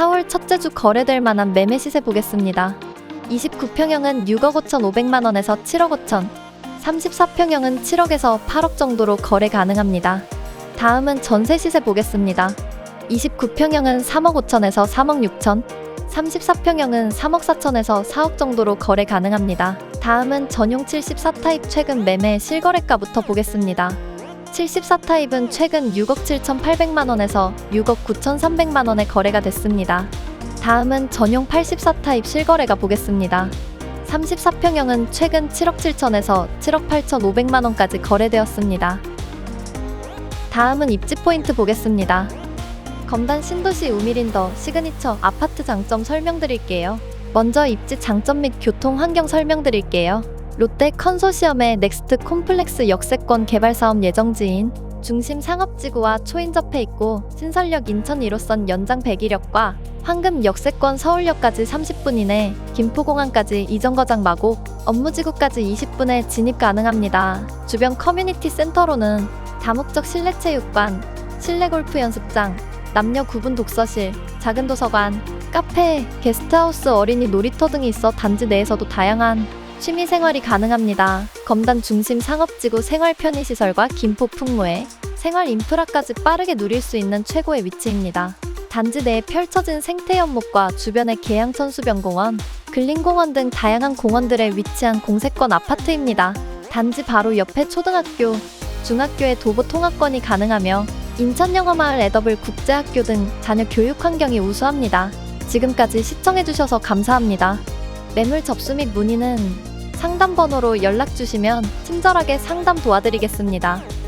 4월 첫째 주 거래될 만한 매매 시세 보겠습니다. 29평형은 6억 5천 5백만 원에서 7억 5천, 34평형은 7억에서 8억 정도로 거래 가능합니다. 다음은 전세 시세 보겠습니다. 29평형은 3억 5천에서 3억 6천, 34평형은 3억 4천에서 4억 정도로 거래 가능합니다. 다음은 전용 74타입 최근 매매 실거래가부터 보겠습니다. 74타입은 최근 6억 7,800만 원에서 6억 9,300만 원에 거래가 됐습니다. 다음은 전용 84타입 실거래가 보겠습니다. 34평형은 최근 7억 7천에서 7억 8,500만 원까지 거래되었습니다. 다음은 입지 포인트 보겠습니다. 검단 신도시 우미린더 시그니처 아파트 장점 설명드릴게요. 먼저 입지 장점 및 교통 환경 설명드릴게요. 롯데 컨소시엄의 넥스트 콤플렉스 역세권 개발 사업 예정지인 중심 상업지구와 초인접해 있고 신설역 인천 1호선 연장 101역과 황금 역세권 서울역까지 30분 이내 김포공항까지 이정거장 마곡 업무지구까지 20분에 진입 가능합니다. 주변 커뮤니티 센터로는 다목적 실내 체육관, 실내 골프 연습장, 남녀 구분 독서실, 작은 도서관, 카페, 게스트하우스 어린이 놀이터 등이 있어 단지 내에서도 다양한 취미 생활이 가능합니다. 검단 중심 상업지구 생활 편의시설과 김포 풍무에 생활 인프라까지 빠르게 누릴 수 있는 최고의 위치입니다. 단지 내에 펼쳐진 생태 연목과 주변의 계양천 수변공원, 근린공원 등 다양한 공원들에 위치한 공세권 아파트입니다. 단지 바로 옆에 초등학교, 중학교의 도보 통학권이 가능하며 인천영어마을 에더블 국제학교 등 자녀 교육 환경이 우수합니다. 지금까지 시청해주셔서 감사합니다. 매물 접수 및 문의는 상담 번호로 연락 주시면 친절하게 상담 도와드리겠습니다.